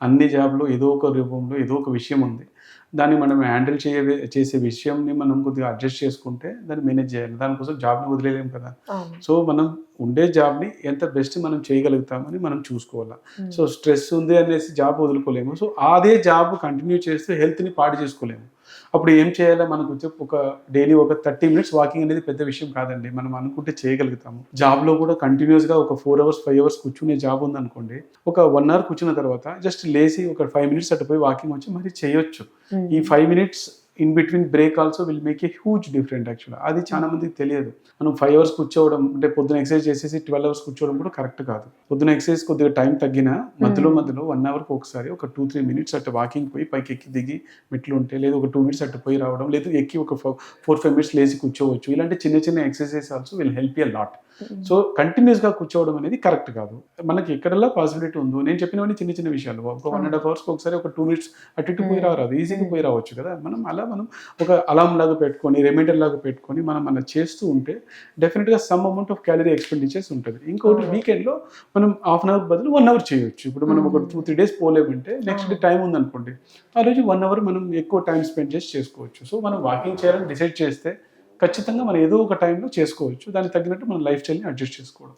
అన్ని జాబ్లో ఏదో ఒక రూపంలో ఏదో ఒక విషయం ఉంది. దాన్ని మనం హ్యాండిల్ చేయ చేసే విషయంని మనం కొద్దిగా అడ్జస్ట్ చేసుకుంటే దాన్ని మేనేజ్ చేయాలి. దానికోసం జాబ్ని వదిలేలేం కదా. సో మనం ఉండే జాబ్ని ఎంత బెస్ట్ మనం చేయగలుగుతామని మనం చూసుకోవాలి. సో స్ట్రెస్ ఉంది అనేసి జాబ్ వదులుకోలేము. సో అదే జాబ్ కంటిన్యూ చేస్తే హెల్త్ని పాడు చేసుకోలేము. అప్పుడు ఏం చేయాలో? మనకు ఒక డైలీ ఒక థర్టీ మినిట్స్ వాకింగ్ అనేది పెద్ద విషయం కాదండి. మనం అనుకుంటే చేయగలుగుతాము. జాబ్లో కూడా కంటిన్యూస్గా ఒక ఫోర్ అవర్స్ ఫైవ్ అవర్స్ కూర్చునే జాబ్ ఉందనుకోండి ఒక వన్ అవర్ కూర్చున్న తర్వాత జస్ట్ లేచి ఒక ఫైవ్ మినిట్స్ అటు పోయి వాకింగ్ వచ్చి మరి చేయొచ్చు. ఈ five minutes in between break also will make a huge different actual అది చాలా మందికి తెలియదు. మనం ఫైవ్ అవర్స్ కూర్చోవడం అంటే పొద్దున ఎక్సర్సైజ్ చేసేసి ట్వెల్వ్ అవర్స్ కూర్చోవడం కూడా కరెక్ట్ కాదు. పొద్దున ఎక్సర్సైజ్ కొద్దిగా టైం తగ్గినా మధ్యలో మధ్యలో వన్ అవర్కి ఒకసారి ఒక టూ త్రీ మినిట్స్ అట్టు వాకింగ్ పోయి పైకి ఎక్కి దిగి మెట్లు ఉంటే లేదా ఒక టూ మినిట్స్ అట్టు పోయి రావడం లేదా ఎక్కి ఒక ఫోర్ ఫైవ్ మినిట్స్ లేచి కూర్చోవచ్చు. ఇలాంటి చిన్న చిన్న exercise also will help you lot. So కంటిన్యూస్గా కూర్చోవడం అనేది కరెక్ట్ కాదు. మనకి ఎక్కడలా పాసిబిలిటీ ఉందో నేను చెప్పినవన్నీ చిన్న చిన్న విషయాలు. ఒక వన్ అండ్ హాఫ్ అవర్స్కి ఒకసారి ఒక టూ మినిట్స్ అటు ఇటు పోయి రారాదు. ఈజీగా పోయి రావచ్చు కదా. మనం అలా మనం ఒక అలారం లాగా పెట్టుకొని రిమైండర్ లాగా పెట్టుకొని మనం అలా చేస్తూ ఉంటే డెఫినెట్గా some amount of calorie expenditures ఉంటుంది ఇంకోటి. వీకెండ్లో మనం హాఫ్ అన్ అవర్ బదులు వన్ అవర్ చేయొచ్చు ఇప్పుడు మనం ఒక. టూ త్రీ డేస్ పోలేమంటే నెక్స్ట్ డే. టైం ఉందనుకోండి ఆ రోజు వన్ అవర్ మనం ఎక్కువ టైం స్పెండ్ చేసి చేసుకోవచ్చు సో మనం వాకింగ్ చేయాలని డిసైడ్ చేస్తే ఖచ్చితంగా మనం ఏదో ఒక టైంలో చేసుకోవచ్చు దానికి తగ్గినట్టు మన లైఫ్ స్టైల్ని అడ్జస్ట్ చేసుకోవడం